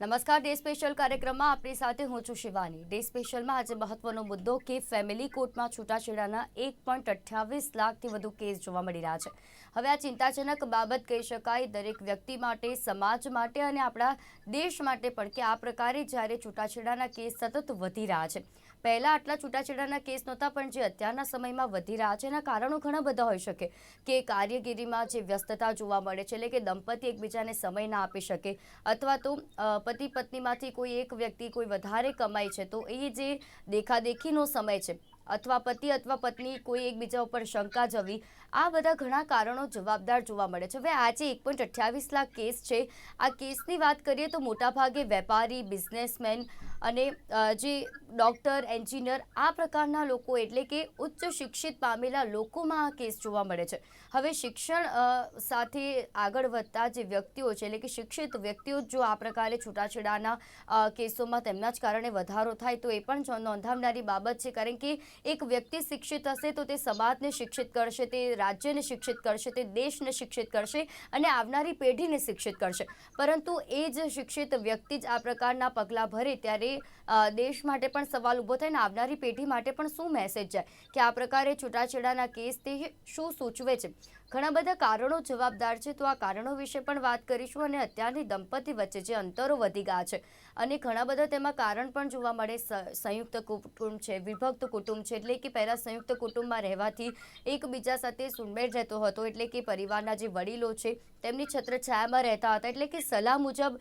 નમસ્કાર, day special કાર્યક્રમમાં આપણી સાથે હું છું શિવાની. ડે સ્પેશિયલમાં આજે મહત્વનો મુદ્દો કે ફેમિલી કોર્ટમાં છૂટાછેડાના એક પોઈન્ટ અઠ્યાવીસ લાખથી વધુ કેસ જોવા મળી રહ્યા છે. હવે આ ચિંતાજનક બાબત કહી શકાય, દરેક વ્યક્તિ માટે, સમાજ માટે અને આપણા દેશ માટે પણ કે આ પ્રકારે જ્યારે છૂટાછેડાના કેસ સતત વધી રહ્યા છે. પહેલાં આટલા છૂટાછેડાના કેસ નહોતા, પણ જે અત્યારના સમયમાં વધી રહ્યા છે એના કારણો ઘણા બધા હોઈ શકે. કે કાર્યગીરીમાં જે વ્યસ્તતા જોવા મળે છે, એટલે કે દંપતી એકબીજાને સમય ના આપી શકે, અથવા તો પતિ પત્નીમાંથી કોઈ એક વ્યક્તિ કોઈ વધારે કમાય છે, તો એ જે દેખાદેખીનો સમય છે, અથવા પતિ અથવા પત્ની કોઈ એકબીજા ઉપર શંકા જવી, આ બધા ઘણા કારણો જવાબદાર જોવા મળે છે. હવે આજે એક પોઈન્ટ અઠ્યાવીસ લાખ કેસ છે. આ કેસની વાત કરીએ તો મોટાભાગે વેપારી, બિઝનેસમેન અને જે ડૉક્ટર, એન્જિનિયર આ પ્રકારના લોકો એટલે કે ઉચ્ચ શિક્ષિત પામેલા લોકોમાં આ કેસ જોવા મળે છે. હવે શિક્ષણ સાથે આગળ વધતા જે વ્યક્તિઓ છે એટલે કે શિક્ષિત વ્યક્તિઓ જ આ પ્રકારે છૂટાછેડાના કેસોમાં તેમના જ કારણે વધારો થાય તો એ પણ નોંધાવનારી બાબત છે. કારણ કે એક વ્યક્તિ શિક્ષિત હશે તો તે સમાજને શિક્ષિત કરશે, તે રાજ્યને શિક્ષિત કરશે, તે દેશને શિક્ષિત કરશે અને આવનારી પેઢીને શિક્ષિત કરશે. પરંતુ એ જ શિક્ષિત વ્યક્તિ જ આ પ્રકારના પગલાં ભરે ત્યારે અ, દેશ માટે પણ સવાલ ઊભો થાય ને આવનારી પેઢી માટે પણ શું મેસેજ જાય કે આ પ્રકારે છૂટાછેડાના કેસ તે શું સૂચવે છે? ઘણા બધા કારણો જવાબદાર છે. તો આ કારણો વિશે પણ વાત કરીશું અને અત્યારની દંપતી વચ્ચે જે અંતરો વધી ગયા છે અને ઘણા બધા તેમાં કારણ પણ જોવા મળે. સંયુક્ત કુટુંબ છે વિભક્ત કુટુંબ છે એટલે કે પહેલાં સંયુક્ત કુટુંબમાં રહેવાથી એકબીજા સાથે સુમેળ રહેતો હતો એટલે કે પરિવારના જે વડીલો છે તેમની છત્રછાયામાં રહેતા હતા એટલે કે સલાહ મુજબ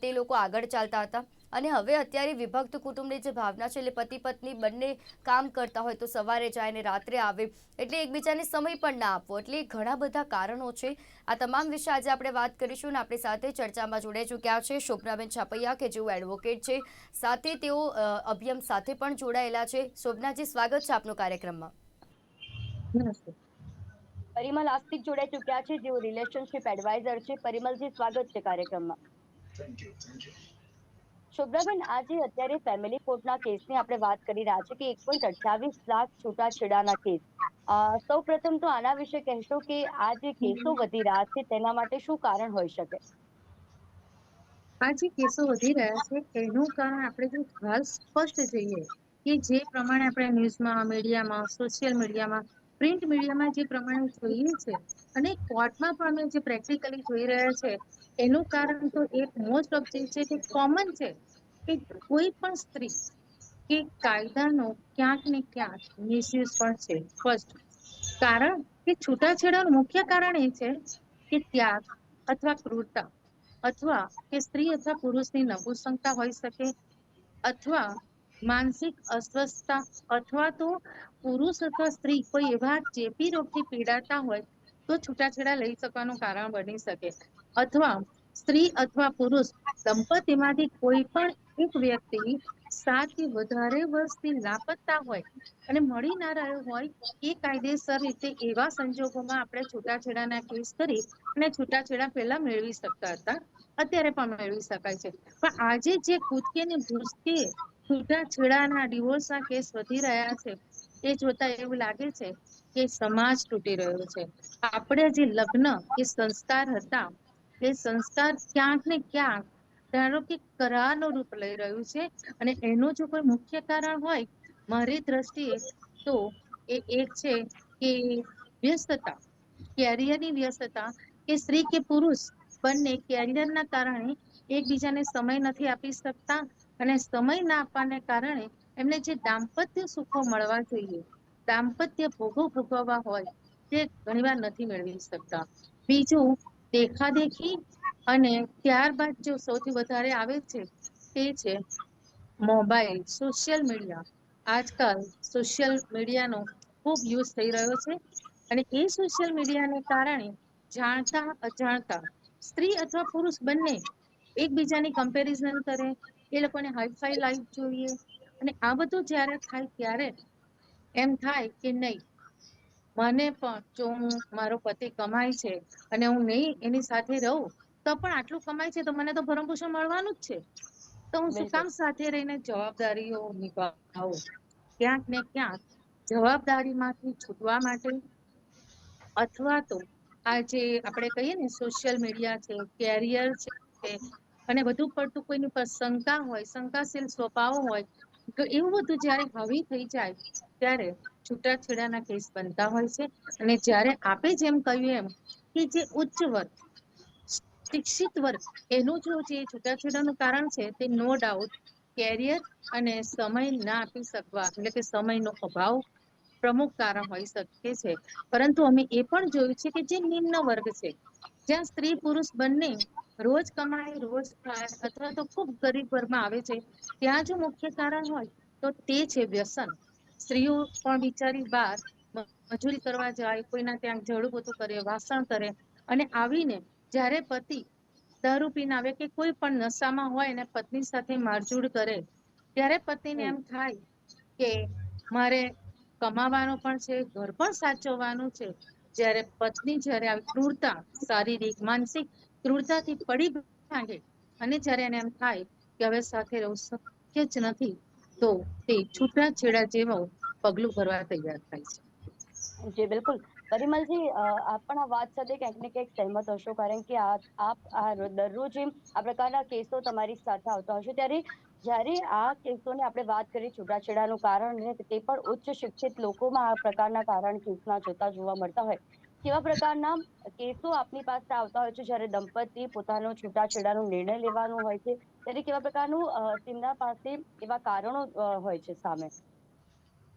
તે લોકો આગળ ચાલતા હતા. અને હવે અત્યારે વિભક્ત કુટુંબની જે ભાવના છે એટલે પતિ પત્ની બંને કામ કરતા હોય તો સવારે જાય ને રાત્રે આવે એટલે એકબીજાને સમય પણ ના આપવો. એટલે ઘણા બધા કારણો છે. આ તમામ વિશે આજે આપણે વાત કરીશું અને આપણી સાથે ચર્ચામાં જોડાઈ ચૂક્યા છે શોભનાબેન છાપૈયા કે જેઓ એડવોકેટ છે. સાથે તેઓ અભિયમ સાથે પણ જોડાયેલા છે. શોભનાજી સ્વાગત છે આપનો કાર્યક્રમમાં. નમસ્તે. પરિમલ આસ્તિક જોડાઈ ચૂક્યા છે જેઓ રિલેશનશિપ એડવાઇઝર છે. પરિમલજી સ્વાગત છે કાર્યક્રમમાં. Thank you thank you Shobhanaben આજે અત્યારે ફેમિલી કોર્ટના કેસની આપણે વાત કરી રહ્યા છીએ કે એક પોઈન્ટ અઠ્યાવીસ લાખ છૂટાછેડાના કેસ સૌ પ્રથમ તો આના વિશે કહેશો કે આ જે કેસો વધી રહ્યા છે તેના માટે શું કારણ હોઈ શકે? આ જે કેસો વધી રહ્યા છે એનું કારણ આપણે જો હાલ સ્પષ્ટ જોઈએ કે જે પ્રમાણે આપણે ન્યૂઝમાં, મીડિયામાં સોશિયલ મીડિયામાં પ્રિન્ટ મીડિયામાં જે પ્રમાણે જોઈએ છે અને કોર્ટમાં પણ અમે જે પ્રેક્ટિકલી જોઈ રહ્યા છે એનું કારણ તો એક મોસ્ટ ઓફ જે છે તે કોમન છે કે કોઈ પણ સ્ત્રી કે કાયદાનો ક્યાંક ને ક્યાંક મિસયુઝ પણ છે. ફર્સ્ટ કારણ કે છૂટાછેડાનું મુખ્ય કારણ એ છે કે ત્યાગ અથવા ક્રૂરતા અથવા કે સ્ત્રી અથવા પુરુષની નપુંસકતા હોઈ શકે અથવા માનસિક અસ્વસ્થતા અથવા તો પુરુષ અથવા સ્ત્રી કોઈ એવા ચેપી રોગથી પીડાતા હોય તો છૂટાછેડા લઈ શકવાનું કારણ બની શકે. અથવા સ્ત્રી અથવા પુરુષ દંપતીમાંથી કોઈ પણ એક વ્યક્તિ સાતથી વધારે વર્ષથી લાપતા હોય અને મળી ના રહ્યો હોય, એ કાયદેસર રીતે એવા સંજોગોમાં આપણે છૂટાછેડાના કેસ કરી અને છૂટાછેડા પહેલા મેળવી શકતા હતા. અત્યારે પણ મેળવી શકાય છે. પણ આજે જે કૂદકે ને ભૂસકે છૂટાછેડાના ડિવોર્સના કેસ વધી રહ્યા છે, એ જોતા એવું લાગે છે કે સમાજ તૂટી રહ્યો છે. આપણે જે લગ્ન કે સંસ્કાર હતા એ સંસ્કાર ક્યાંક ને ક્યાંક? ધારો કે કરારનું રૂપ લઈ રહ્યું છે અને એનું જો કોઈ મુખ્ય કારણ હોય મારી દ્રષ્ટિએ, તો એ એક છે કે વ્યસ્તતા, કેરિયરની વ્યસ્તતા કે સ્ત્રી કે પુરુષ બંને કેરિયરના કારણે એકબીજાને સમય નથી આપી શકતા અને સમય ના આપવાને કારણે એમને જે દાંપત્ય સુખો મળવા જોઈએ, દાંપત્ય ભોગો ભોગવવા હોય તે ઘણીવાર નથી મેળવી શકતા. બીજું દેખાદેખી અને ત્યારબાદ જો સૌથી વધારે આવે છે તે છે મોબાઈલ, સોશિયલ મીડિયા. આજકાલ સોશિયલ મીડિયાનો ખૂબ યુઝ થઈ રહ્યો છે અને એ સોશિયલ મીડિયાને કારણે જાણતા અજાણતા સ્ત્રી અથવા પુરુષ બંને એકબીજાની કમ્પેરિઝન કરે, એ લોકોને હાઈફાઈ લાઈફ જોઈએ અને આ બધું જ્યારે થાય ત્યારે એમ થાય કે નહીં મને પણ જો હું મારો પતિ કમાય છે અને હું નહીં એની સાથે રહું તો પણ આટલું કમાય છે તો મને તો ભરણપોષણ મળવાનું જ છે. તો હું શું કામ સાથે રહીને જવાબદારીઓ નિભાવું? ક્યાંક ને ક્યાંક જવાબદારીમાંથી છૂટવા માટે અથવા તો આ જે આપણે કહીએ ને સોશિયલ મીડિયા છે કેરિયર છે અને વધુ પડતું કોઈની પર શંકા હોય શંકાશીલ સ્વભાવ હોય તો એવું બધું જ્યારે હાવી થઈ જાય ત્યારે છૂટાછેડાના કેસ બનતા હોય છે. અને જ્યારે આપે જેમ કહ્યું એમ કે જે ઉચ્ચ વર્ગ, શિક્ષિત વર્ગ, એનું જો જે છૂટાછેડાનું કારણ છે તે નો ડાઉટ કેરિયર અને સમય ના આપી શકવા, એટલે કે સમયનો અભાવ પ્રમુખ કારણ હોઈ શકે છે. પરંતુ અમે એ પણ જોયું છે કે જે નિમ્ન વર્ગ છે, જ્યાં સ્ત્રી પુરુષ બંને રોજ કમાય રોજ ખાય અથવા તો ખૂબ ગરીબ ઘરમાં આવે છે, ત્યાં જો મુખ્ય કારણ હોય તો તે છે વ્યસન. સ્ત્રીઓ પણ બિચારી બહાર મજૂરી કરવા જાય, કોઈના ત્યાં ઝાડુ પોતું કરે, વાસણ કરે અને આવીને જ્યારે પતિ દારૂ પીને આવે કે કોઈ પણ નશામાં હોય અને પત્ની સાથે મારઝૂડ કરે, ત્યારે પતિને એમ થાય કે મારે કમાવાનું પણ છે, ઘર પણ સાચવવાનું છે. જ્યારે પત્ની જ્યારે આવી ક્રૂરતા, શારીરિક, માનસિક ક્રૂરતાથી પડી ભાંગે અને જ્યારે એને એમ થાય કે હવે સાથે રહેવું શક્ય જ નથી તો તે છૂટાછેડા જેવું પગલું ભરવા તૈયાર થાય છે. જી, બિલકુલ. પરિમલજી આપ પણ આ વાત સાથે ક્યાંક ને ક્યાંક સહેમત હશો, કારણ કે આ, આપ આ દરરોજ આ પ્રકારના કેસો તમારી સાથે આવતા હશે ત્યારે જ્યારે આ કેસોની આપણે વાત કરીએ છૂટાછેડાનું કારણ ને, તે પણ ઉચ્ચ શિક્ષિત લોકોમાં આ પ્રકારના કારણ કેસના જોતા જોવા મળતા હોય. કેવા પ્રકારના કેસો આપની પાસે આવતા હોય છે? જ્યારે દંપતી પોતાનો છૂટાછેડાનો નિર્ણય લેવાનો હોય છે, ત્યારે કેવા પ્રકારનું તેમના પાસે એવા કારણો હોય છે સામે?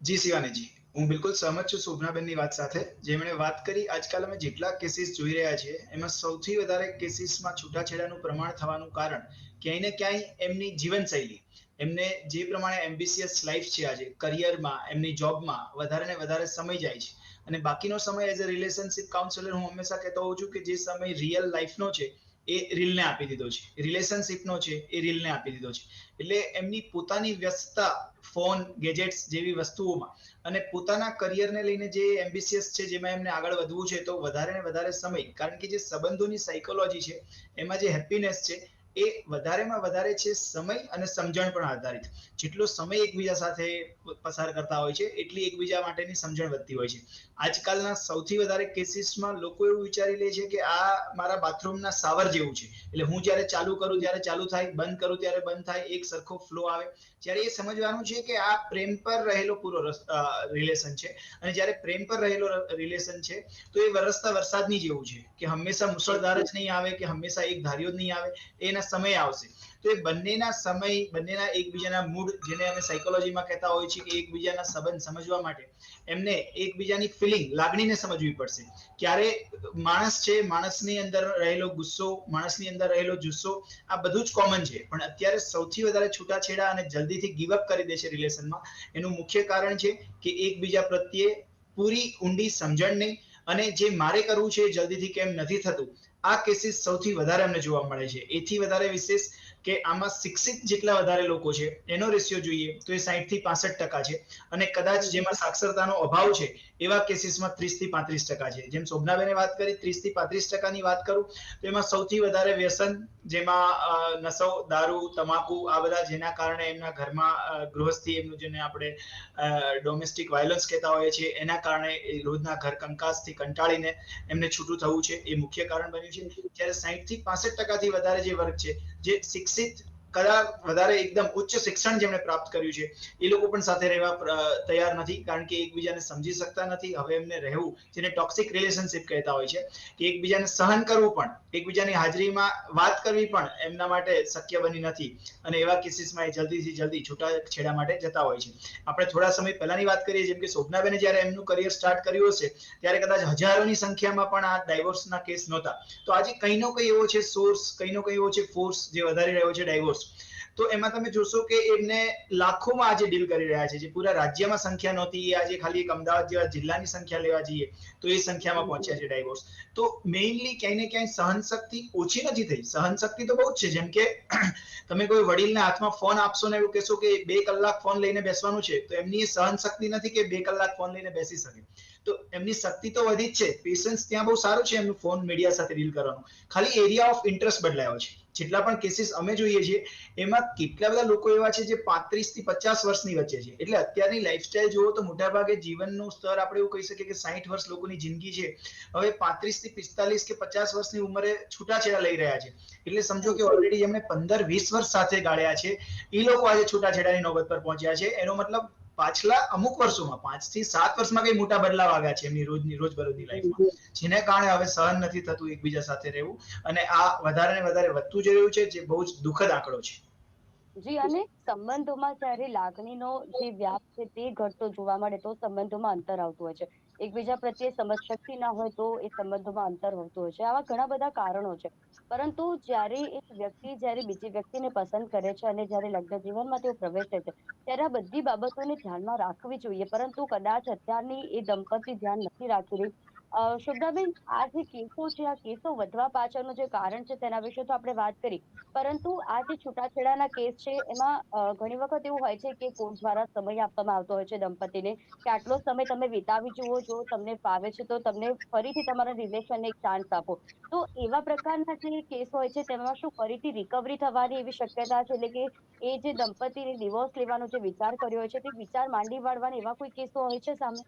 જી, શિવાનીજી. હું બિલકુલ સહમત છું શોભનાબેનની વાત સાથે. જેમણે વાત કરી, આજકાલ અમે જેટલા કેસીસ જોઈ રહ્યા છીએ, એમાં સૌથી વધારે કેસીસમાં છૂટાછેડાનું પ્રમાણ થવાનું કારણ ક્યાંય ને ક્યાંય એમની જીવનશૈલી. એમને જે પ્રમાણે એમ્બિશિયસ લાઈફ છે આજે, કરિયરમાં, એમની જોબમાં વધારે ને વધારે સમય જાય છે. અને બાકીનો સમય એઝ અ રિલેશનશિપ કાઉન્સેલર હું હંમેશા કહેતો હોઉં છું કે જે સમય રિયલ લાઈફનો છે, એ રીલને આપી દીધો છે. રિલેશનશિપનો છે, એ રીલને આપી દીધો છે. એટલે એમની પોતાની વ્યસ્તતા ફોન ગેજેટ્સ જેવી વસ્તુઓમાં અને પોતાના કરિયરને લઈને જે એમ્બિશિયસ છે, જેમાં એમને આગળ વધવું છે, તો વધારે ને વધારે સમય, કારણ કે જે સંબંધોની સાયકોલોજી છે, એમાં જે હેપીનેસ છે એ વધારેમાં વધારે છે સમય અને સમજણ પણ આધારિત. જેટલો સમય એકબીજા સાથે પસાર કરતા હોય છે, એટલી એકબીજા માટેની સમજણ વધતી હોય છે. આજકાલના સૌથી વધારે કેસીસમાં લોકો એવું વિચારી લે છે કે આ મારા બાથરૂમના સાવર જેવું છે. એટલે હું જ્યારે ચાલુ કરું ત્યારે ચાલુ થાય, બંધ કરું, ત્યારે બંધ થાય, એક સરખો ફ્લો આવે. જ્યારે એ સમજવાનું છે કે આ પ્રેમ પર રહેલો પૂરો રિલેશન છે. અને જ્યારે પ્રેમ પર રહેલો રિલેશન છે, તો એ વરસતા વરસાદની જેવું છે કે હંમેશા મુસળધાર જ નહીં આવે, કે હંમેશા એક ધાર્યો જ નહીં આવે, એના સમય આવશે. તો એ બંનેના સમય, બંનેના એકબીજાના મૂડ જેને અમે સાયકોલોજીમાં કહેતા હોય છે કે એકબીજાના સંબંધ સમજવા માટે, એમને એકબીજાની ફિલિંગ લાગણીને સમજવી પડશે. ક્યારે માણસ છે, માણસની અંદર રહેલો ગુસ્સો, માણસની અંદર રહેલો જુસ્સો, આ બધું જ કોમન છે. પણ અત્યારે સૌથી વધારે છૂટાછેડા અને જલ્દીથી ગીવઅપ કરી દે છે રિલેશનમાં એનું મુખ્ય કારણ છે કે એકબીજા પ્રત્યે પૂરી ઊંડી સમજણ નહીં અને જે મારે કરવું છે જલ્દીથી કેમ નથી થતું, આ કેસીસ સૌથી વધારે અમને જોવા મળે છે. એથી વધારે વિશેષ કે આમાં શિક્ષિત જેટલા વધારે લોકો છે, એનો રેશિયો જોઈએ તો એ સાહીઠથી પાસઠ ટકા છે. અને કદાચ જેમાં સાક્ષરતાનો અભાવ છે, એવા કેસીસમાં ત્રીસથી પાંત્રીસ ટકા છે. જેમ શોભનાબેને વાત કરી, ત્રીસથી પાંત્રીસ ટકાની વાત કરું, તો એમાં સૌથી વધારે વ્યસન જેમાં નસો, દારૂ, તમાકુ, આ બધા જેના કારણે એમના ઘરમાં ગૃહસ્થી એમનું જેને આપણે ડોમેસ્ટિક વાયોલન્સ કહેતા હોઈએ છીએ, એના કારણે રોજના ઘર કંકાસથી કંટાળીને એમને છૂટું થવું છે, એ મુખ્ય કારણ બન્યું છે. જ્યારે સાહીઠથી પાસઠ ટકાથી વધારે જે વર્ગ છે જે શિક્ષિત કદાચ વધારે એકદમ ઉચ્ચ શિક્ષણ જેમણે પ્રાપ્ત કર્યું છે, એ લોકો પણ સાથે રહેવા તૈયાર નથી, કારણ કે એકબીજાને સમજી શકતા નથી, હવે એમને રહેવું, જેને ટોક્સિક રિલેશનશિપ કહેતા હોય છે, કે એકબીજાને સહન કરવું પણ, એકબીજાની હાજરીમાં વાત કરવી પણ એમના માટે શક્ય બની નથી, અને એવા કેસીસમાં એ જલ્દીથી જલ્દી છૂટાછેડા માટે જતા હોય છે. આપણે થોડા સમય પહેલાની વાત કરીએ, જેમ કે શોભનાબેને જ્યારે એમનું કરિયર સ્ટાર્ટ કર્યું હશે, ત્યારે કદાચ હજારોની સંખ્યામાં પણ આ ડાયવોર્સના કેસ નહોતા. તો આજે કંઈનો કંઈ એવો છે સોર્સ કંઈનો કંઈ એવો છે ફોર્સ જે વધારી રહ્યો છે ડાયવોર્સ તો એમાં તમે જોશો કે એમને લાખોમાં આજે ડીલ કરી રહ્યા છે, જે પૂરા રાજ્યમાં સંખ્યા નહોતી આજે ખાલી એક અમદાવાદ જેવા જિલ્લાની સંખ્યા લેવા જઈએ, તો એ સંખ્યામાં પહોંચ્યા છે ડાયવોર્સ તો મેઇનલી ક્યાંય ને ક્યાંય સહન શક્તિ ઓછી નથી થઈ. સહન શક્તિ તો બહુ જ છે, જેમ કે તમે કોઈ વડીલને હાથમાં ફોન આપશો ને એવું કહેશો કે બે કલાક ફોન લઈને બેસવાનું છે, તો એમની એ સહન શક્તિ નથી કે બે કલાક ફોન લઈને બેસી શકે. તો એમની શક્તિ તો વધી જ છે. પેશન્સ ત્યાં બહુ સારું છે એમનું ફોન મીડિયા સાથે ડીલ કરવાનું. ખાલી એરિયા ઓફ ઇન્ટરેસ્ટ બદલાયો છે. જેટલા પણ કેસીસ અમે જોઈએ છીએ, એમાં કેટલા બધા લોકો એવા છે જે પાંત્રીસથી પચાસ વર્ષની વચ્ચે છે. એટલે અત્યારની લાઈફસ્ટાઈલ જુઓ તો મોટાભાગે જીવનનું સ્તર આપણે એવું કહી શકીએ કે સાહીઠ વર્ષ લોકોની જિંદગી છે. હવે પાંત્રીસથી પિસ્તાલીસ કે પચાસ વર્ષની ઉંમરે છૂટાછેડા લઈ રહ્યા છે. એટલે સમજો કે ઓલરેડી એમને પંદર વીસ વર્ષ સાથે ગાળ્યા છે. એ લોકો આજે છૂટાછેડાની નોબત પર પહોંચ્યા છે. એનો મતલબ પાછલા અમુક વર્ષોમાં પાંચથી સાત વર્ષમાં કઈ મોટા બદલાવ આવ્યા છે એમની રોજની, રોજબરોજની લાઈફમાં જેને કારણે હવે સહન નથી થતું એકબીજા સાથે રહેવું અને આ વધારે ને વધારે વધતું જઈ રહ્યું છે, જે બહુ જ દુઃખદ આંકડો છે. જી, અને સંબંધોમાં જ્યારે લાગણીનો જે વ્યાપ છે તે ઘટતો જોવા મળે તો સંબંધોમાં અંતર આવતું હોય છે. એકબીજા પ્રત્યે સમજશક્તિ ના હોય તો એ સંબંધોમાં અંતર હોતું હોય છે. આવા ઘણા બધા કારણો છે. પરંતુ જ્યારે એક વ્યક્તિ, જ્યારે બીજી વ્યક્તિને પસંદ કરે છે અને જ્યારે લગ્ન જીવનમાં તેઓ પ્રવેશે છે, ત્યારે આ બધી બાબતોને ધ્યાનમાં રાખવી જોઈએ. પરંતુ કદાચ અત્યારની એ દંપતી ધ્યાન નથી રાખી રહી. અ, શુભ્રાબેન આ જે કેસો છે? આ કેસો વધવા પાછળનું જે કારણ છે તેના વિશે તો આપણે વાત કરી. પરંતુ આ જે છૂટાછેડાના કેસ છે એમાં ઘણી વખત એવું હોય છે કે કોર્ટ દ્વારા સમય આપવામાં આવતો હોય છે દંપતીને કે આટલો સમય તમે વિતાવી જુઓ જો તમને ફાવે છે તો તમને ફરીથી તમારા રિલેશનને એક ચાન્સ આપો. તો એવા પ્રકારના જે કેસ હોય છે તેમાં શું ફરીથી રિકવરી થવાની એવી શક્યતા છે? એટલે કે એ જે દંપતીને ડિવોર્સ લેવાનો જે વિચાર કર્યો હોય છે તે વિચાર માંડી વાળવાના એવા કોઈ કેસો હોય છે સામે?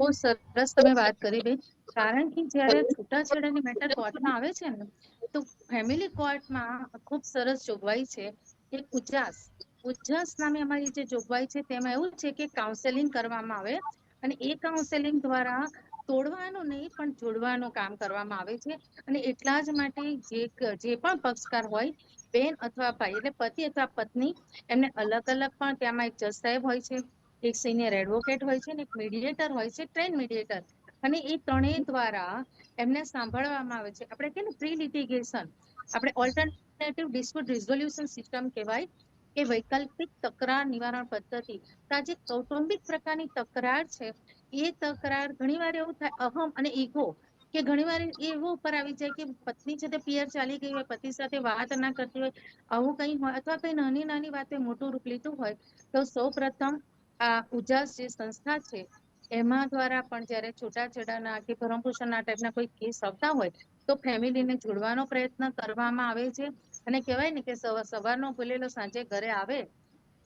બહુ સરસ તમે વાત કરી બેન. કારણ કે જ્યારે છૂટાછેડાની મેટર કોર્ટમાં આવે છે ને, તો ફેમિલી કોર્ટમાં ખૂબ સરસ જોગવાઈ છે કે ઉજાસ. ઉજાસ નામે અમારી જે જોગવાઈ છે તેમાં એવું છે કે કાઉન્સેલિંગ કરવામાં આવે અને એ કાઉન્સેલિંગ દ્વારા તોડવાનું નહીં, પણ જોડવાનું કામ કરવામાં આવે છે. અને એટલા જ માટે જે જે પણ પક્ષકાર હોય, બેન અથવા ભાઈ એટલે પતિ અથવા પત્ની, એમને અલગ અલગ પણ તેમાં એક જજ સાહેબ હોય છે. એક સિનિયર એડવોકેટ હોય છે અને એક મીડિયેટર હોય છે ટ્રેન મીડિયેટર અને એ ત્રણેય દ્વારા એમને સાંભળવામાં આવે છે. આપણે કે પ્રી લિટિગેશન આપણે ઓલ્ટરનેટિવ ડિસ્પ્યુટ રિઝોલ્યુશન સિસ્ટમ કહેવાય કે વૈકલ્પિક તકરાર નિવારણ પદ્ધતિ. આ જે કૌટુંબિક પ્રકારની તકરાર છે, એ તકરાર ઘણીવાર એવું થાય, અહમ અને ઈગો, કે ઘણીવાર એવું ઉપર આવી જાય કે પત્ની છે તે પિયર ચાલી ગઈ હોય, પતિ સાથે વાત ના કરતી હોય, આવું કંઈ હોય અથવા કંઈ નાની નાની વાતે મોટું રૂપ લીધું હોય, તો સૌ પ્રથમ આ ઉજાસ જે સંસ્થા છે એમાં દ્વારા પણ જ્યારે છૂટાછેડાના કે ભરણપોષણના ટાઈપના કોઈ કેસ આવતા હોય તો ફેમિલીને જોડવાનો પ્રયત્ન કરવામાં આવે છે. અને કહેવાય ને કે સવારનો ભૂલેલો સાંજે ઘરે આવે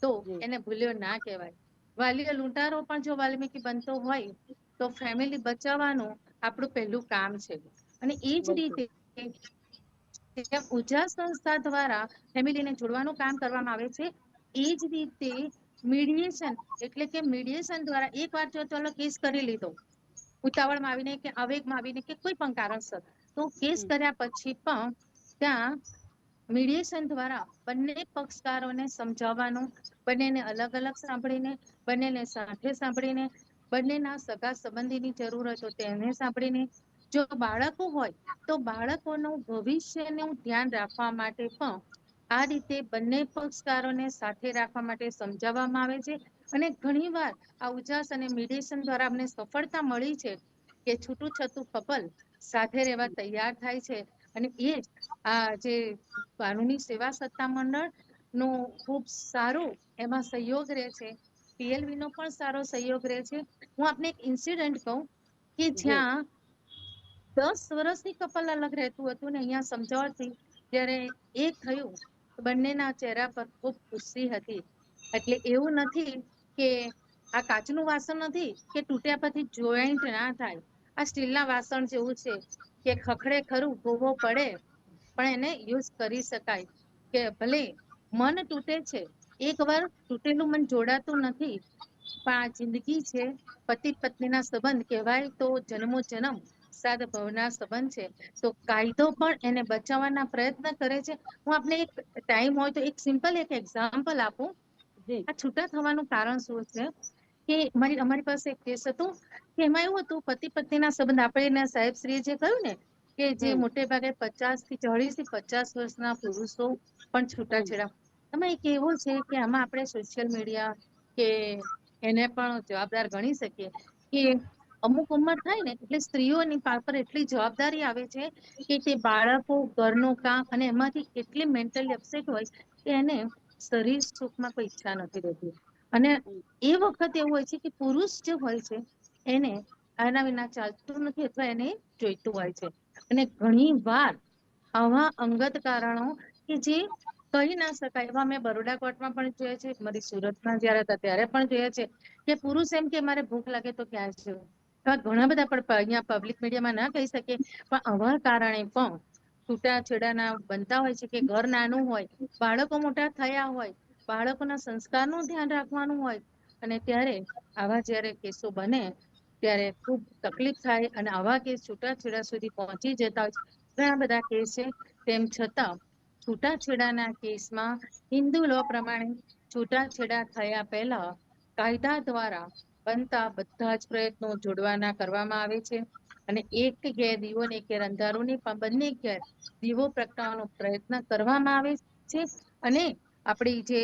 તો એને ભૂલ્યો ના કહેવાય. વાલીઓ લૂંટારો પણ જો વાલ્મીકી બનતો હોય તો ફેમિલી બચાવવાનું આપણું પહેલું કામ છે. અને એ જ રીતે ઉજા સંસ્થા દ્વારા ફેમિલીને જોડવાનું કામ કરવામાં આવે છે એ જ રીતે મીડિયેશન એટલે કે મીડિયેશન દ્વારા એક વાર જો ચાલો કેસ કરી લીધો ઉતાવળમાં આવીને કે આવેગમાં આવીને કે કોઈ પણ કારણસર તો કેસ કર્યા પછી પણ ત્યાં મીડિયેશન દ્વારા બંને પક્ષકારોને સમજાવવાનું બંનેને અલગ અલગ સાંભળીને બંનેને સાથે સાંભળીને બંનેના સગા સંબંધીની જરૂર હોય તેને સાંભળીને. જો બાળકો હોય તો બાળકોનું ભવિષ્યનું ધ્યાન રાખવા માટે પણ આ રીતે બંને પક્ષકારોને સાથે રાખવા માટે સમજાવવામાં આવે છે અને ઘણીવાર આ ઉજાસ અને મીડિયેશન દ્વારા અમને સફળતા મળી છે કે છૂટું છતું કપલ સાથે રહેવા તૈયાર થાય છે. અને એ જ આ જે કાનૂની સેવા સત્તા મંડળનું ખૂબ સારું એમાં સહયોગ રહે છે. PLV નો પણ સારો સહયોગ રહે છે. હું આપને એક ઇન્સિડન્ટ કહું કે જ્યાં દસ વર્ષની કપલ અલગ રહેતું હતું ને અહીંયા સમજાવતી જ્યારે એક થયું બંનેના ચહેરા પર ખૂબ ખુશી હતી. એટલે એવું નથી કે આ કાચનું વાસણ નથી કે તૂટ્યા પછી જોઈન્ટ ના થાય. આ સ્ટીલના વાસણ જેવું છે કે ખખડે ખરું ભૂવો પડે, પણ એને યુઝ કરી શકાય. કે ભલે મન તૂટે છે એક વાર તૂટેલું મન જોડાતું નથી. પણ આ જિંદગી છે, પતિ પત્નીના સંબંધ કહેવાય તો જન્મો જન્મ સાત ભવના સંબંધ છે. તો કાયદો પણ એને બચાવવાના પ્રયત્ન કરે છે. હું આપને એક ટાઈમ હોય તો એક સિમ્પલ એક એક્ઝામ્પલ આપું. આ છૂટા થવાનું કારણ શું છે? કે મારી અમારી પાસે એક કેસ હતું કે એમાં એવું હતું પતિ પત્નીના સંબંધ. આપણે એના સાહેબશ્રીએ જે કહ્યું ને કે જે મોટે ભાગે પચાસથી ચાળીસથી પચાસ વર્ષના પુરુષો પણ છૂટાછેડા એમાં એક એવો છે કે આમાં આપણે સોશિયલ મીડિયા કે એને પણ જવાબદાર ગણી શકીએ કે અમુક ઉંમર થાય ને એટલે સ્ત્રીઓની પર એટલી જવાબદારી આવે છે કે તે બાળકો, ઘરનું કામ અને એમાંથી એટલી મેન્ટલી અપસેટ હોય કે એને શરીર સુખમાં કોઈ ઈચ્છા નથી રહેતી. અને એ વખત એવું હોય છે કે પુરુષ જે હોય છે એને આના વિના ચાલતું નથી અથવા એને જોઈતું હોય છે. અને ઘણી વાર આવા અંગત કારણો કે જે કહી ના શકાય, એવા મેં બરોડા કોર્ટમાં પણ જોયા છે, મારી સુરતમાં જ્યારે હતા ત્યારે પણ જોયા છે કે પુરુષ એમ કે, મારે ભૂખ લાગે તો ક્યાં છે એવા ઘણા બધા પણ અહીંયા પબ્લિક મીડિયામાં ના કહી શકીએ. પણ આવા કારણે પણ છૂટાછેડાના બનતા હોય છે કે ઘર નાનું હોય, બાળકો મોટા થયા હોય, બાળકોના સંસ્કારનું ધ્યાન રાખવાનું હોય અને ત્યારે આવા જ્યારે કેસો બને, ત્યારે ખૂબ તકલીફ થાય અને આવા કેસ છૂટાછેડા સુધી પહોંચી જતા હોય છે. ઘણા બધા કેસ છે. તેમ છતાં છૂટાછેડાના કેસમાં હિન્દુ લો પ્રમાણે છૂટાછેડા થયા પહેલા કાયદા દ્વારા બનતા બધા જ પ્રયત્નો જોડવાના કરવામાં આવે છે. અને એક ઘેર દીવો ને ઘેર અંધારું ને બંને ઘેર દીવો પ્રગટાવવાનો પ્રયત્ન કરવામાં આવે છે. અને આપણી જે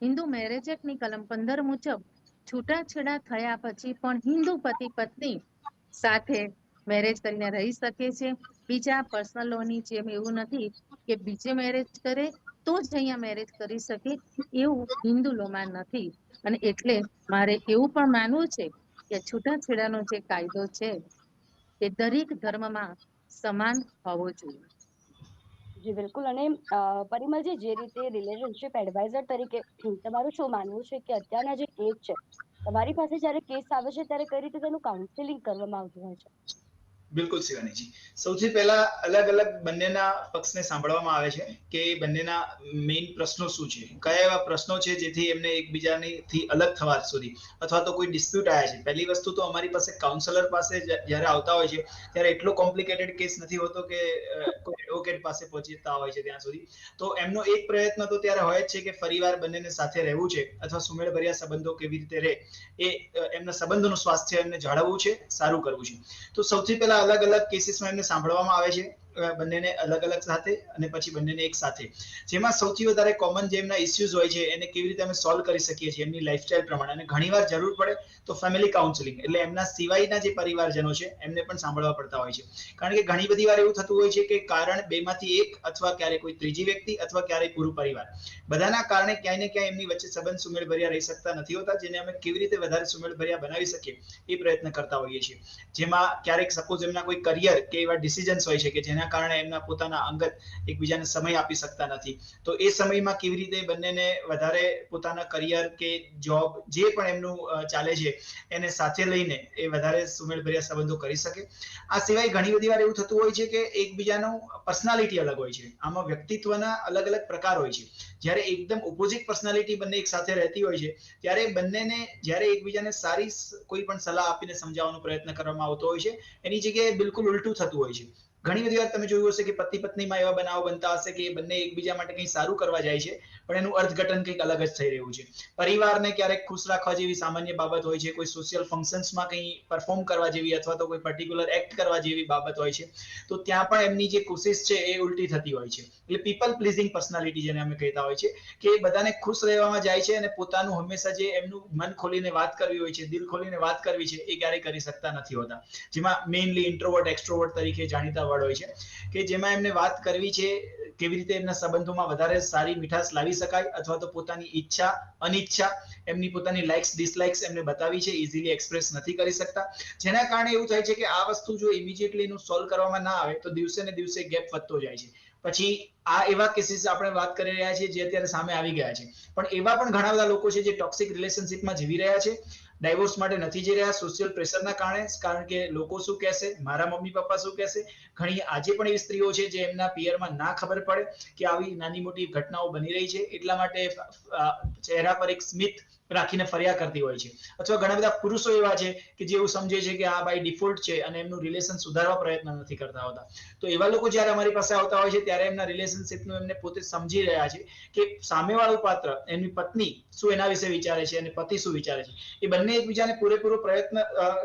હિન્દુ મેરેજ એક્ટની કલમ પંદર મુજબ છૂટાછેડા થયા પછી પણ હિન્દુ પતિ પત્ની સાથે મેરેજ કરીને રહી શકે છે. બીજા પર્સનલ લોની જેમ એવું નથી કે બીજે મેરેજ કરે તો જ અહીંયા મેરેજ કરી શકે એવું હિન્દુ લોમાં નથી. અને એટલે મારે એવું પણ માનવું છે કે છૂટાછેડાનો જે કાયદો છે તે દરેક ધર્મમાં સમાન હોવો જોઈએ. જી, બિલકુલ. અને પરિમલજી જે રીતે રિલેશનશિપ એડવાઇઝર તરીકે તમારું શું માનવું છે કે અત્યારના જે કેસ છે, તમારી પાસે જ્યારે કેસ આવે છે, ત્યારે કઈ રીતે તેનું કાઉન્સેલિંગ કરવામાં આવતું હોય છે? બિલકુલ શિવાનીજી સૌથી પહેલા અલગ અલગ બંનેના પક્ષને સાંભળવામાં આવે છે કે બંનેના મેઇન પ્રશ્નો શું છે? કયા એવા પ્રશ્નો છે જેથી એમને એકબીજાની અલગ થવા સુધી અથવા તો કોઈ ડિસ્પ્યુટ આવ્યા છે? પહેલી વસ્તુ તો અમારી પાસે કાઉન્સેલર પાસે જ્યારે આવતા હોય છે ત્યારે એટલો કોમ્પ્લિકેટેડ કેસ નથી હોતો કે કોઈ એડવોકેટ પાસે પહોંચતા હોય છે ત્યાં સુધી. તો એમનો એક પ્રયત્ન તો ત્યારે હોય જ છે કે ફરીવાર બંનેને સાથે રહેવું છે અથવા સુમેળભર્યા સંબંધો કેવી રીતે રહે એ એમના સંબંધોનું સ્વાસ્થ્ય એમને જાળવવું છે, સારું કરવું છે. તો સૌથી પહેલા અલગ અલગ કેસીસમાં એમને સાંભળવામાં આવે છે. બંનેને અલગ અલગ સાથે અને પછી બંનેને એક સાથે. જેમાં સૌથી વધારે કોમન જે એમના ઇસ્યુઝ હોય છે, એને કેવી રીતે અમે સોલ્વ કરી શકીએ છીએ, એમની લાઈફસ્ટાઈલ પ્રમાણે. અને ઘણીવાર જરૂર પડે તો ફેમિલી કાઉન્સેલિંગ એટલે એમના સિવાયના જે પરિવારજનો છે, એમને પણ સાંભળવા પડતા હોય છે. કારણ કે ઘણી બધી વાર એવું થતું હોય છે કે કારણ બેમાંથી એક અથવા ક્યારેક કોઈ ત્રીજી વ્યક્તિ અથવા ક્યારેક પૂરું પરિવાર. બધાના કારણે ક્યાંય ને ક્યાંય એમની વચ્ચે સંબંધ સુમેળભર્યા રહી શકતા નથી હોતા, જેને અમે કેવી રીતે વધારે સુમેળભર્યા બનાવી શકીએ એ પ્રયત્ન કરતા હોઈએ છીએ. જેમાં ક્યારેક સપોઝ એમના કોઈ કરિયર કે એવા ડિસિઝન્સ હોય છે કે જેના કારણે એમના પોતાના અંગત એકબીજાને સમય આપી શકતા નથી. તો એ સમયમાં કેવી રીતે બંનેને વધારે પોતાના કરિયર કે જોબ જે પણ એમનું ચાલે છે, એને સાથે લઈને એ વધારે સુમેળભર્યા સંબંધો કરી શકે. આ સિવાય ઘણી બધી વાર એવું થતું હોય છે કે એકબીજાનું પર્સનાલિટી અલગ હોય છે. આમાં વ્યક્તિત્વના અલગ અલગ પ્રકાર હોય છે. જ્યારે એકદમ ઓપોઝિટ પર્સનાલિટી બંને એક સાથે રહેતી હોય છે, ત્યારે બંનેને જ્યારે એકબીજાને સારી કોઈ પણ સલાહ આપીને સમજાવવાનો પ્રયત્ન કરવામાં આવતો હોય છે, એની જગ્યાએ બિલકુલ ઉલટું થતું હોય છે. ઘણી બધી વાર તમે જોયું હશે કે પતિ પત્નીમાં એવા બનાવો બનતા હશે કે બંને એકબીજા માટે કંઈ સારું કરવા જાય છે, પણ એનું અર્થઘટન કંઈક અલગ જ થઈ રહ્યું છે. પરિવારને ક્યારેક ખુશ રાખવા જેવી સામાન્ય બાબત હોય છે, કોઈ સોશિયલ ફંક્શન્સમાં કંઈ પરફોર્મ કરવા જેવી અથવા તો કોઈ પર્ટિક્યુલર એક્ટ કરવા જેવી બાબત હોય છે, તો ત્યાં પણ એમની જે કોશિશ છે એ ઉલટી થતી હોય છે. એટલે પીપલ પ્લીઝિંગ પર્સનાલિટી જેને અમે કહેતા હોય છે, કે બધાને ખુશ રહેવામાં જાય છે અને પોતાનું હંમેશા જે એમનું મન ખોલીને વાત કરવી હોય છે, દિલ ખોલીને વાત કરવી છે, એ ક્યારેય કરી શકતા નથી હોતા. જેમાં મેઇનલી ઇન્ટ્રોવર્ટ એક્સ્ટ્રોવર્ટ તરીકે જાણીતા વર્ડ હોય છે, કે જેમાં એમને વાત કરવી છે, કેવી રીતે એમના સંબંધોમાં વધારે સારી મીઠાશ લાવી શકાય અથવા તો પોતાની ઈચ્છા, અનિચ્છા, એમની પોતાની લાઇક્સ ડિસલાઇક્સ એમને બતાવી છે ઇઝીલી એક્સપ્રેસ નથી કરી શકતા. જેના કારણે એવું થાય છે કે આ વસ્તુ જો ઇમિડિયેટલી એનું સોલ્વ કરવામાં ના આવે, તો દિવસે ને દિવસે ગેપ વધતો જાય છે. પછી આ એવા કેસીસ આપણે વાત કરી રહ્યા છીએ જે અત્યારે સામે આવી ગયા છે. પણ એવા પણ ઘણા બધા લોકો છે જે ટોક્સિક રિલેશનશિપમાં જીવી રહ્યા છે. ડાયવોર્સ માટે નથી જઈ રહ્યા સોશિયલ પ્રેશરના કારણે, કારણ કે લોકો શું કહેશે? મારા મમ્મી પપ્પા શું કહેશે? ઘણી આજે પણ એવી સ્ત્રીઓ છે જે એમના પિયરમાં ના ખબર પડે કે આવી નાની મોટી ઘટનાઓ બની રહી છે. એટલા માટે ચહેરા પર એક સ્મિત રાખીને ફર્યા કરતી હોય છે. અથવા ઘણા બધા પુરુષો એવા છે કે જે એવું સમજે છે કે આ બાય ડિફોલ્ટ છે અને એમનું રિલેશન સુધારવા પ્રયત્ન નથી કરતા હોતા. તો એવા લોકો જ્યારે અમારી પાસે આવતા હોય છે ત્યારે એમના રિલેશનશિપનું એમને પોતે સમજી રહ્યા છે કે સામેવાળું પાત્ર, એમની પત્ની શું એના વિશે વિચારે છે અને પતિ શું વિચારે છે. એ બંને એકબીજાને પૂરેપૂરો પ્રયત્ન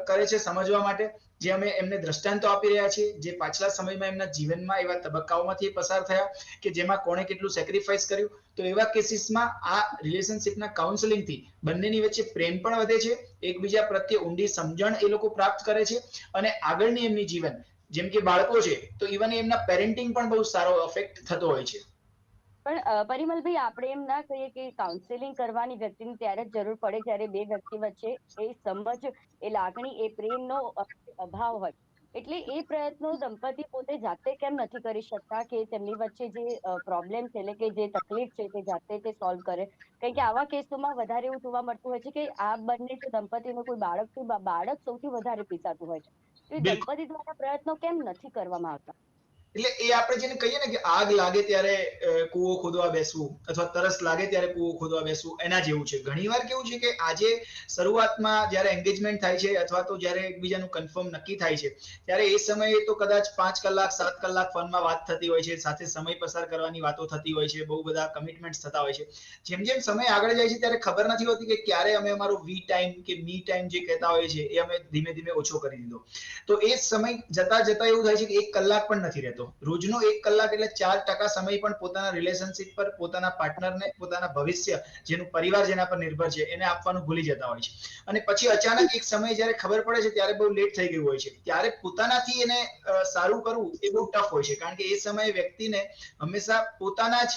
કરે છે સમજવા માટે. જે અમે એમને દ્રષ્ટાંતો આપી રહ્યા છીએ, જે પાછલા સમયમાં એમના જીવનમાં એવા તબક્કાઓમાંથી પસાર થયા કે જેમાં કોણે કેટલું સેક્રિફાઈસ કર્યું, તો એવા કેસીસમાં આ રિલેશનશિપના કાઉન્સેલિંગથી બંનેની વચ્ચે પ્રેમ પણ વધે છે, એકબીજા પ્રત્યે ઊંડી સમજણ એ લોકો પ્રાપ્ત કરે છે અને આગળની એમની જીવન, જેમ કે બાળકો છે, તો ઇવન એમના પેરેન્ટિંગ પણ બહુ સારો અફેક્ટ થતો હોય છે. પણ પરિમલભાઈ આપણે એમ ના કહીએ કે કાઉન્સેલિંગ કરવાની વ્યક્તિને ત્યારે જ જરૂર પડે જ્યારે બે વ્યક્તિ વચ્ચે એ સમજ એ લાગણી એ પ્રેમનો અભાવ હોય. એટલે એ પ્રયત્નો દંપતી પોતે જાતે કેમ નથી કરી શકતા કે તેમની વચ્ચે જે પ્રોબ્લેમ છે એટલે કે જે તકલીફ છે તે જાતે તે સોલ્વ કરે? કારણ કે આવા કેસોમાં વધારે એવું જોવા મળતું હોય છે કે આ બંને જે દંપતીનું કોઈ બાળક બાળક સૌથી વધારે પીસાતું હોય છે. તો. દંપતી દ્વારા પ્રયત્નો કેમ નથી કરવામાં આવતા? એટલે એ આપણે જેને કહીએ ને કે આગ લાગે ત્યારે કૂવો ખોદવા બેસવું અથવા તરસ લાગે ત્યારે કૂવો ખોદવા બેસવું એના જેવું છે. ઘણીવાર કેવું છે કે આજે શરૂઆતમાં જ્યારે એન્ગેજમેન્ટ થાય છે અથવા તો જ્યારે એકબીજાનું કન્ફર્મ નક્કી થાય છે, ત્યારે એ સમયે તો કદાચ પાંચ કલાક, સાત કલાક ફોનમાં વાત થતી હોય છે, સાથે સમય પસાર કરવાની વાતો થતી હોય છે, બહુ બધા કમિટમેન્ટ થતા હોય છે. જેમ જેમ સમય આગળ જાય છે ત્યારે ખબર નથી હોતી કે ક્યારે અમે અમારો વી ટાઈમ કે મી ટાઈમ જે કહેતા હોય છે એ અમે ધીમે ધીમે ઓછો કરી દીધો. તો એ સમય જતા જતા એવું થાય છે કે એક કલાક પણ નથી રહેતો. રોજનો એક કલાક એટલે ચાર ટકા સમય પણ પોતાના રિલેશનશિપ પર, પોતાના પાર્ટનરને પોતાના ભવિષ્ય, જેનું પરિવાર જેના પર નિર્ભર છે, એને આપવાનું ભૂલી જતા હોય છે. અને પછી અચાનક એક સમય જ્યારે ખબર પડે છે, ત્યારે બહુ લેટ થઈ ગયું હોય છે. ત્યારે પોતાનાથી એને સારું કરવું એ બહુ ટફ હોય છે. કારણ કે એ સમયે વ્યક્તિને હંમેશા પોતાના જ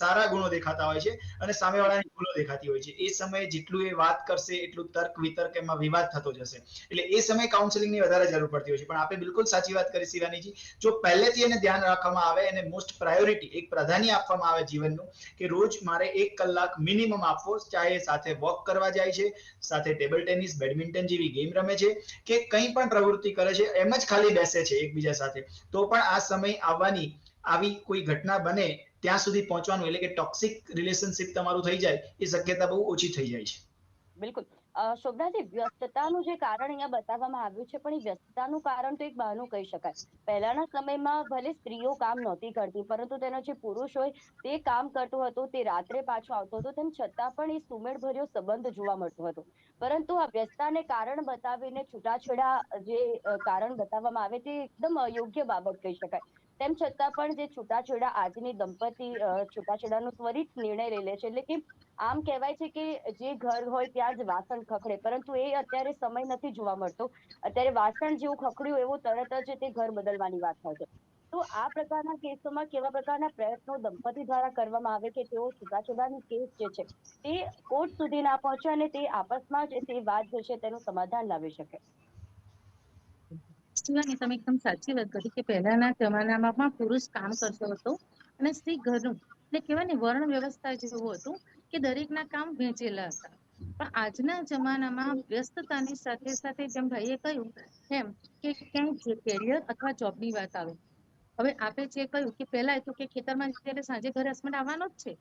સારા ગુણો દેખાતા હોય છે અને સામેવાળાની ભૂલો દેખાતી હોય છે. એ સમયે જેટલું એ વાત કરશે, એટલું તર્ક વિતર્ક એમાં વિવાદ થતો જશે. એટલે એ સમયે કાઉન્સેલિંગની વધારે જરૂર પડતી હોય છે. પણ આપણે બિલકુલ સાચી વાત કરી શિવાનીજી. જો પહેલેથી એને ધ્યાન રાખવામાં આવે એને મોસ્ટ પ્રાયોરિટી એક પ્રાધાન્ય આપવામાં આવે જીવનનું કે રોજ મારે એક કલાક મિનિમમ આપવો, ચાહે સાથે વોક કરવા જાય છે, સાથે ટેબલ ટેનિસ બેડમિન્ટન જેવી ગેમ રમે છે કે કંઈ પણ પ્રવૃત્તિ કરે છે, એમ જ ખાલી બેસે છે એકબીજા સાથે. તો પણ આ સમય આવવાની આવી કોઈ ઘટના બને ત્યાં સુધી પહોંચવાનું એટલે કે ટોક્સિક રિલેશનશિપ તમારું થઈ જાય એ શક્યતા બહુ ઓછી થઈ જાય છે. બિલકુલ. શોભનાજી, વ્યસ્તતાનું જે કારણ અહીંયા બતાવવામાં આવ્યું છે, પણ એ વ્યસ્તતાનું કારણ તો એક બહાનું કહી શકાય. પહેલાના સમયમાં ભલે સ્ત્રીઓ કામ નહોતી કરતી, પરંતુ તેનો જે પુરુષ હોય, તે કામ કરતો હતો, તે રાત્રે પાછો આવતો હતો, તેમ છતાં પણ એ સુમેળભર્યો સંબંધ જોવા મળતો હતો. પરંતુ આ વ્યસ્તતાને કારણ બતાવીને છૂટાછેડા જે કારણ બતાવવામાં આવે, તે એકદમ અયોગ્ય બાબત કહી શકાય. તેમ છતાં પણ જે છૂટાછેડા આજની દંપતી છૂટાછેડાનો ત્વરિત નિર્ણય લઈ લે છે. એટલે કે આમ કહેવાય છે કે જે ઘર હોય ત્યાં જ વાસણ ખખડે, પરંતુ એ અત્યારે સમય નથી જોવા મળતો. અત્યારે વાસણ જેવું ખખડ્યું એવું તરત જ તે ઘર બદલવાની વાત થાય છે. તો આ પ્રકારના કેસોમાં કેવા પ્રકારના પ્રયત્નો દંપતી દ્વારા કરવામાં આવે કે તેઓ છૂટાછેડાની કેસ જે છે તે કોર્ટ સુધી ના પહોંચે અને તે આપસમાં જ તે વાત જે છે તેનું સમાધાન લાવી શકે? શિવાની તમે એકદમ સાચી વાત કરી કે પહેલાના જમાનામાં પણ પુરુષ કામ કરતો હતો અને સ્ત્રી ઘરનું એટલે કહેવાય ને વર્ણ વ્યવસ્થા જેવું હતું કે દરેકના કામ વહેંચેલા હતા. પણ આજના જમાનામાં વ્યસ્તતાની સાથે સાથે જેમ ભાઈએ કહ્યું એમ કે ક્યાંય કેરિયર અથવા જોબની વાત આવે. હવે આપે જે કહ્યું કે પહેલા તો કે ખેતરમાં જ્યારે સાંજે ઘરે હસબન્ડ આવવાનો જ છે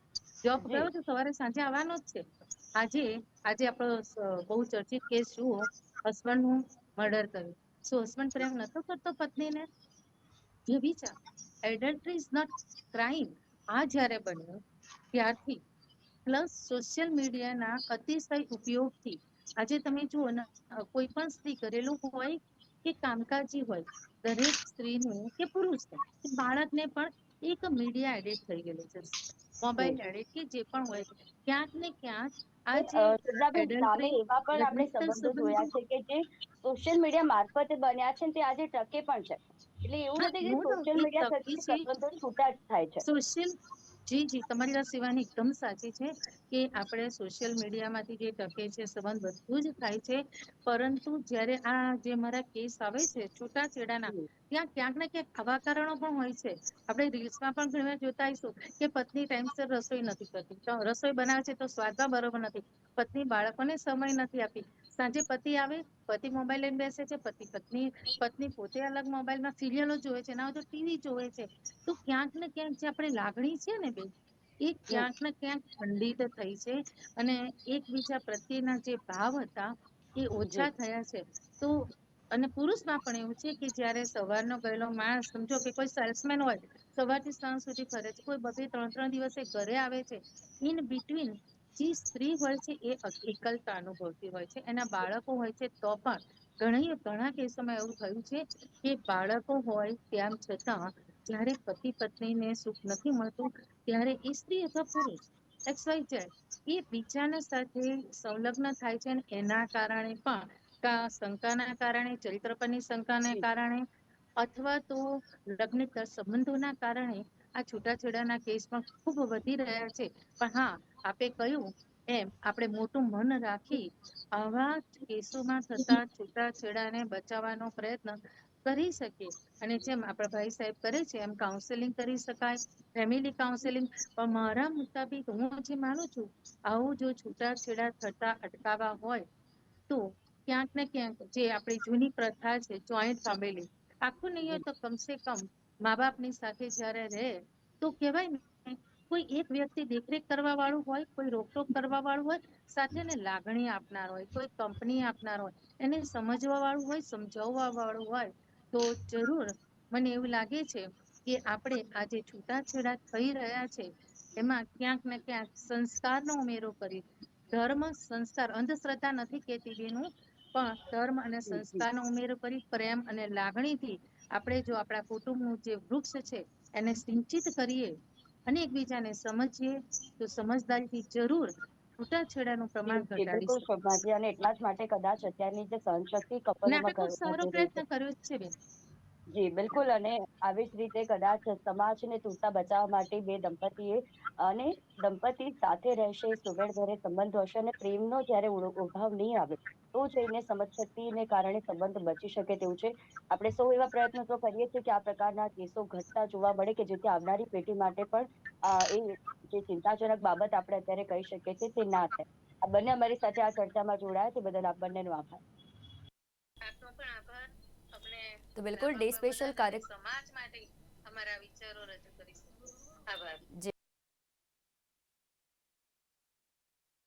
જોબ. ગયો તો સવારે સાંજે આવવાનો જ છે. આજે આજે આપણો બહુ ચર્ચિત કેસ જુઓ હસબન્ડનું મર્ડર કર્યું શું હસબન્ડ પ્રેમ નતો કરતો પત્નીને? વિચાર એડલ્ટરી ઇઝ નોટ ક્રાઇમ આ જ્યારે બન્યું ત્યારથી પ્લસ સોશિયલ મીડિયાના અતિશય ઉપયોગથી આજે તમે જુઓ ને કોઈ પણ સ્ત્રી ઘરેલું હોય કે કામકાજી હોય દરેક સ્ત્રીનું કે પુરુષને બાળકને પણ એક મીડિયા એડિટ થઈ ગયેલું છે. મોબાઈલ એડિટ કે જે પણ હોય ક્યાંક ને ક્યાંક એવા પણ આપણે સંબંધો જોયા છે કે જે સોશિયલ મીડિયા મારફતે બન્યા છે તે આજે ટકે પણ છે. એટલે એવું નથી કે સોશિયલ મીડિયા થકી સંબંધો છૂટા જ થાય છે. સોશિયલ જી જી. તમારી વાત શિવાની એકદમ સાચી છે કે આપણે સોશિયલ મીડિયામાંથી જે ટકે છે, સંબંધ બધું જ થાય છે. પરંતુ જ્યારે આ જે મારા કેસ આવે છે, છૂટાછેડાના. ત્યાં ક્યાંક ને ક્યાંક આવા કારણો પણ હોય છે. આપણે રીલ્સમાં પણ ઘણી વાર જોતા આવીશું કે પત્ની ટાઈમસર રસોઈ નથી કરતી. તો રસોઈ બનાવે છે તો સ્વાદમાં બરોબર નથી. પત્ની બાળકોને સમય નથી આપતી સાંજે પતિ આવે, પતિ મોબાઈલ લઈને બેસે છે, પતિ પત્ની પત્ની પોતે અલગ મોબાઈલમાં સિરિયલો જોવે છે ના તો ટીવી જોવે છે. તો ક્યાંક ને ક્યાંક જે આપણે લાગણી છે ને બેન એ ક્યાંક ને ક્યાંક ખંડિત થઈ છે અને એકબીજા પ્રત્યેના જે ભાવ હતા એ ઓછા થયા છે. તો અને પુરુષમાં પણ એવું છે કે જ્યારે સવારનો ગયેલો માણસ સમજો કે કોઈ સેલ્સમેન હોય સવારથી સાંજ સુધી ફરે છે કોઈ બબે ત્રણ ત્રણ દિવસે ઘરે આવે છે ઇન બિટવીન જે સ્ત્રી હોય છે એ એકલતા અનુભવતી હોય છે. એના બાળકો હોય છે તો પણ ઘણી ઘણા કેસોમાં એવું થયું છે કે બાળકો હોય તેમ છતાં જ્યારે પતિ પત્નીને સુખ નથી મળતું ત્યારે એ સ્ત્રી અથવા પુરુષ એક્સ વાય ઝેડ એ બીજાના સાથે સંલગ્ન થાય છે અને એના કારણે પણ કા શંકાના કારણે ચરિત્ર પરની શંકાના કારણે અથવા તો લગ્ન સંબંધોના કારણે આ છૂટાછેડાના કેસ પણ ખૂબ વધી રહ્યા છે. પણ હા આપે કહ્યું એમ આપણે મોટું મન રાખી આવા કેસોમાં થતા છૂટાછેડાને બચાવવાનો પ્રયત્ન કરી શકીએ અને જેમ આપણા ભાઈ સાહેબ કરે છે, એમ કાઉન્સેલિંગ કરી શકાય ફેમિલી કાઉન્સેલિંગ પણ મારા મુતાબિક હું જે માનું છું, આવું જો છૂટાછેડા થતા અટકાવવા હોય, તો ક્યાંક ને ક્યાંક જે આપણી જૂની પ્રથા છે જોઈન્ટ ફેમિલી આખું નહીં હોય તો કમસે કમ મા બાપની સાથે જ્યારે રહે, તો કહેવાય ને કોઈ એક વ્યક્તિ દેખરેખ કરવા વાળું હોય, કોઈ રોકટોક કરવા વાળું હોય, સાથે એને લાગણી આપનાર હોય, કોઈ કંપની આપનાર હોય, એને સમજવા વાળું હોય, સમજાવવા વાળું હોય તો જરૂર મને એવું લાગે છે કે આપણે આજે છૂટાછેડા થઈ રહ્યા છે. એમાં ક્યાંક ને ક્યાંક સંસ્કારનો ઉમેરો કરી, ધર્મ, સંસ્કાર, અંધશ્રદ્ધા નથી કહેતી બેનું, પણ ધર્મ અને સંસ્કારનો ઉમેરો કરી પ્રેમ અને લાગણીથી આપણે જો આપણા કુટુંબનું જે વૃક્ષ છે એને સિંચિત કરીએ અને એકબીજાને સમજીએ, તો સમજદારીથી જરૂર છૂટાછેડાનું પ્રમાણ ઘટાડી બિલકુલ શોભાજી અને એટલા જ માટે કદાચ અત્યારની જે સહનશક્તિ કપલોમાં બહુ સારો પ્રયત્ન કર્યો છે બેન. જી બિલકુલ. અને આવી જ રીતે કદાચ સમાજને તૂટતા બચાવવા માટે બે દંપતીએ અને દંપતી સાથે રહેશે સુમેળભરે સંબંધ હશે અને પ્રેમનો જ્યારે ઉભાવ નહીં આવે તો જઈને સમજશક્તિને કારણે સંબંધ બચી શકે તેવું છે. આપણે સૌ એવા પ્રયત્નો તો કરીએ છીએ કે આ પ્રકારના કેસો ઘટતા જોવા મળે કે જેથી આવનારી પેઢી માટે પણ એ જે ચિંતાજનક બાબત આપણે અત્યારે કહી શકીએ છીએ તે ના થાય. આ બંને અમારી સાથે આ ચર્ચામાં જોડાયા તે બદલ આપ બંનેનો આભાર. આપનો પણ આભાર. અમને તો બિલકુલ ડે સ્પેશિયલ કાર્ય સમાજ માટે અમારા વિચારો રજૂ કરીશું. આભાર.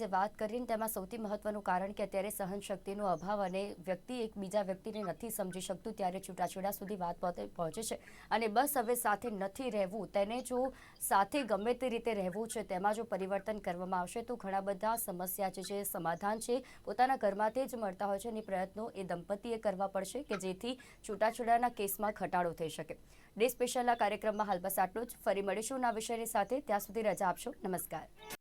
જે વાત કરીને તેમાં સૌથી મહત્વનું કારણ કે અત્યારે સહનશક્તિનો અભાવ અને વ્યક્તિ એક બીજા વ્યક્તિને નથી સમજી શકતું ત્યારે છૂટાછેડા સુધી વાત પહોંચે છે. અને બસ હવે સાથે નથી રહેવું. તેને જો સાથે ગમે તે રીતે રહેવું છે, તેમાં જો પરિવર્તન કરવામાં આવશે, તો ઘણા બધા સમસ્યા છે જે સમાધાન છે. પોતાના ઘરમાંથી જ મળતા હોય છે અને પ્રયત્નો એ દંપતીએ કરવા પડશે કે જેથી છૂટાછેડાના કેસમાં ઘટાડો થઈ શકે. ડે સ્પેશિયલના કાર્યક્રમમાં હાલ બસ આટલું જ. ફરી મળીશું ના વિષયની સાથે. ત્યાં સુધી રજા આપશો. નમસ્કાર.